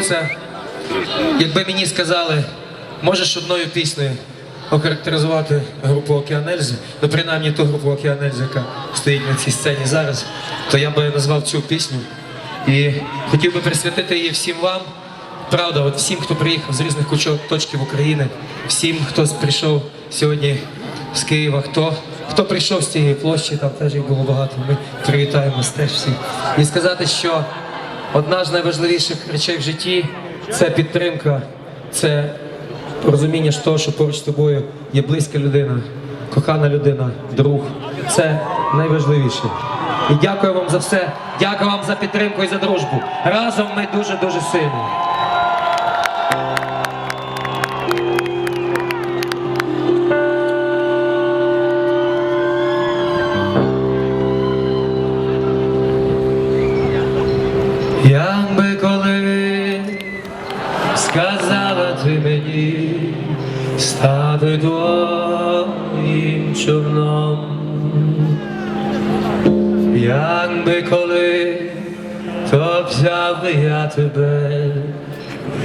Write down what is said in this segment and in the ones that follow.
це, якби мені сказали, можеш одною піснею охарактеризувати групу Океанельзи, ну принаймні ту групу Океанельзи, яка стоїть на цій сцені зараз, то я би назвав цю пісню. І хотів би присвятити її всім вам. Правда, от всім, хто приїхав з різних кучок точків України, всім, хто прийшов сьогодні з Києва, хто, хто прийшов з цієї площі, там теж їх було багато. Ми привітаємо теж всіх. І сказати, що одна з найважливіших речей в житті це підтримка, це розуміння того, що поруч з тобою є близька людина, кохана людина, друг. Це найважливіше. І дякую вам за все. Дякую вам за підтримку і за дружбу. Разом ми дуже дуже сильні. Стати твоїм човном, як би коли то взяв я тебе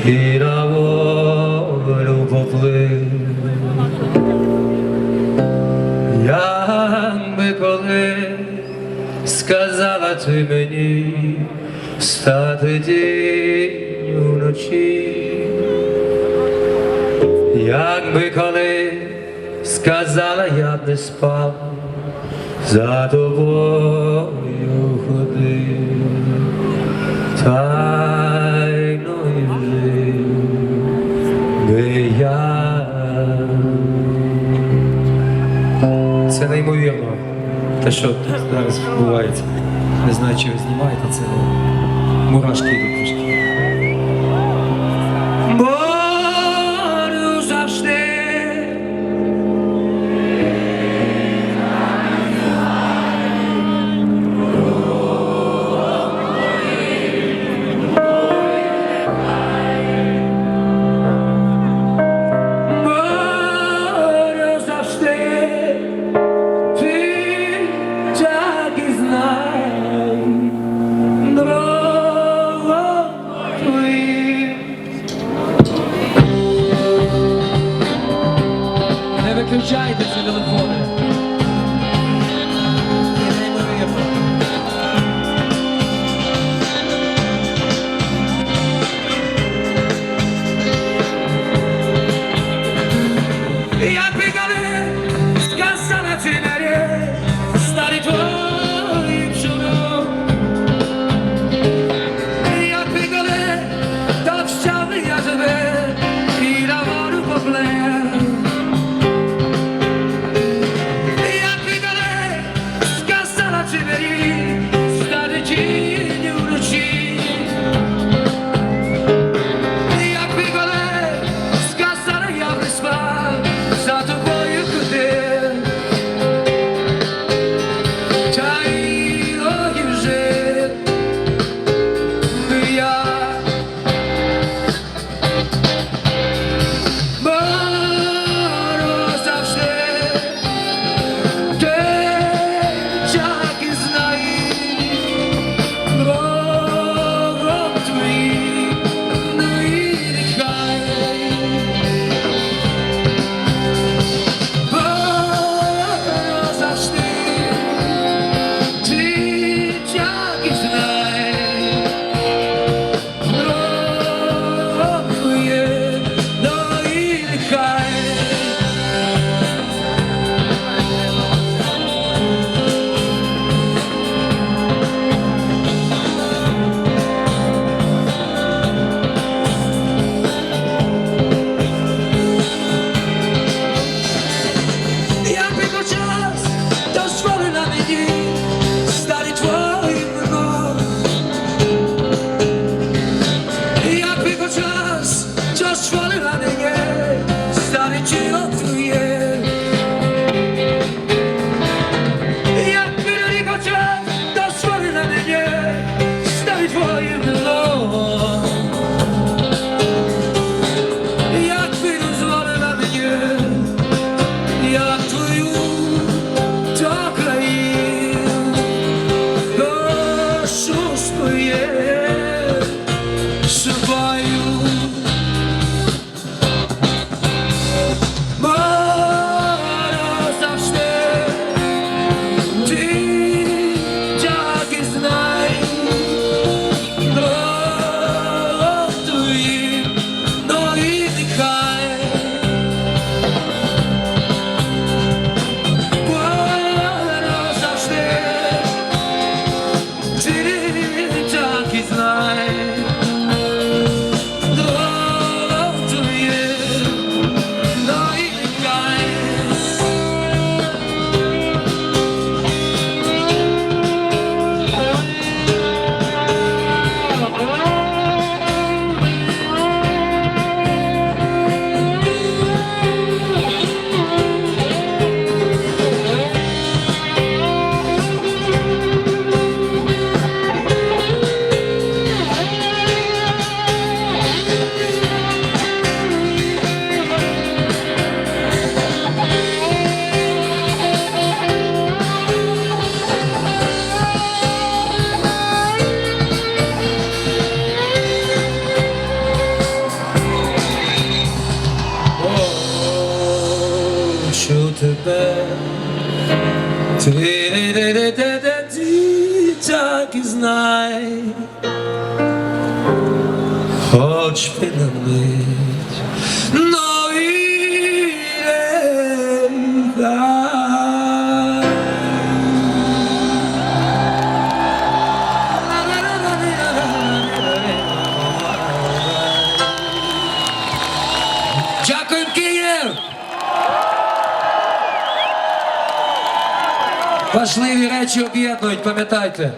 і на волю поплив. Як би коли сказала ти мені стати день вночі, як би коли сказала, я б не спав, за тобою ходив, тайною жив би я. Це неймовірно. Те, що зараз відбувається. Не знаю, чи ви знімаєте це. Мурашки йдуть трошки. Ти Важливі речі об'єднують, пам'ятайте.